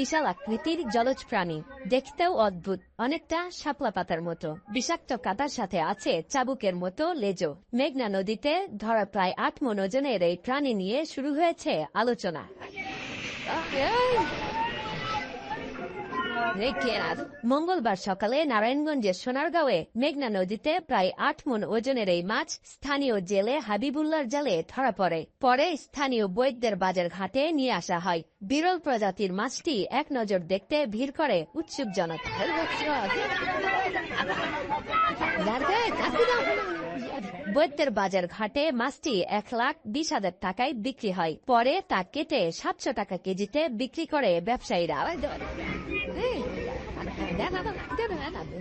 বিশাল আকৃতির জলজ প্রাণী। দেখতেও অদ্ভুত, অনেকটা শাপলা পাতার মতো। বিষাক্ত কাতার সাথে আছে চাবুকের মতো লেজো। মেঘনা নদীতে ধরা প্রায় আট মনোজনের এই প্রাণী নিয়ে শুরু হয়েছে আলোচনা। মঙ্গলবার সকালে নারায়ণগঞ্জের সোনারগাঁওয়ে মেঘনা নদীতে প্রায় আট মন ওজনের এই মাছ স্থানীয় জেলে হাবিবুল্লার জালে ধরা পড়ে। পরে স্থানীয় বৈদ্যের বাজার ঘাটে নিয়ে আসা হয়। বিরল প্রজাতির মাছটি এক নজর দেখতে ভিড় করে উৎসুক জনতা। বৈদ্যের বাজার ঘাটে মাছটি এক লাখ বিশ হাজার টাকায় বিক্রি হয়। পরে তা কেটে সাতশো টাকা কেজিতে বিক্রি করে ব্যবসায়ীরা।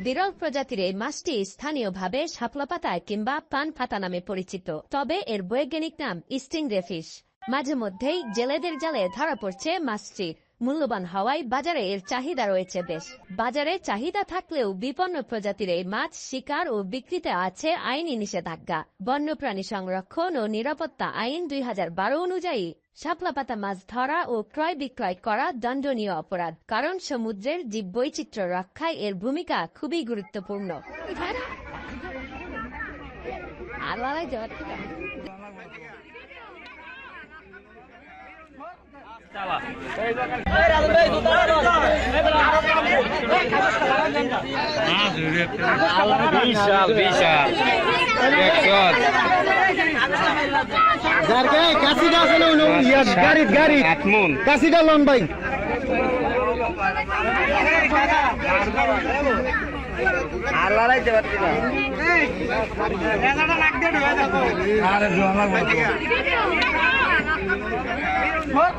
বিরল প্রজাতির এই মাছটি স্থানীয়ভাবে শাপলা পাতা কিংবা পান পাতা নামে পরিচিত। তবে এর বৈজ্ঞানিক নাম স্টিং রেফিস মাঝে মধ্যেই জেলেদের জালে ধরা পড়ছে মাছটি। মূল্যবান হওয়ায় বাজারে এর চাহিদা রয়েছে বেশ। বাজারে চাহিদা থাকলেও বিপন্ন প্রজাতির এই মাছ শিকার ও বিক্রিতে আছে আইনি নিষেধাজ্ঞা। বন্যপ্রাণী সংরক্ষণ ও নিরাপত্তা আইন দুই হাজার বারো অনুযায়ী শাপলা পাতা মাছ ধরা ও ক্রয় বিক্রয় করা দণ্ডনীয় অপরাধ, কারণ সমুদ্রের জীব বৈচিত্র্য রক্ষায় এর ভূমিকা খুবই গুরুত্বপূর্ণ। থেকে বিশাল বিশাল কাশিটা আছে না ইয়া গাড়িত গাড়িত কাশিটা লন ভাই আর লড়াইতে পারছি না mất.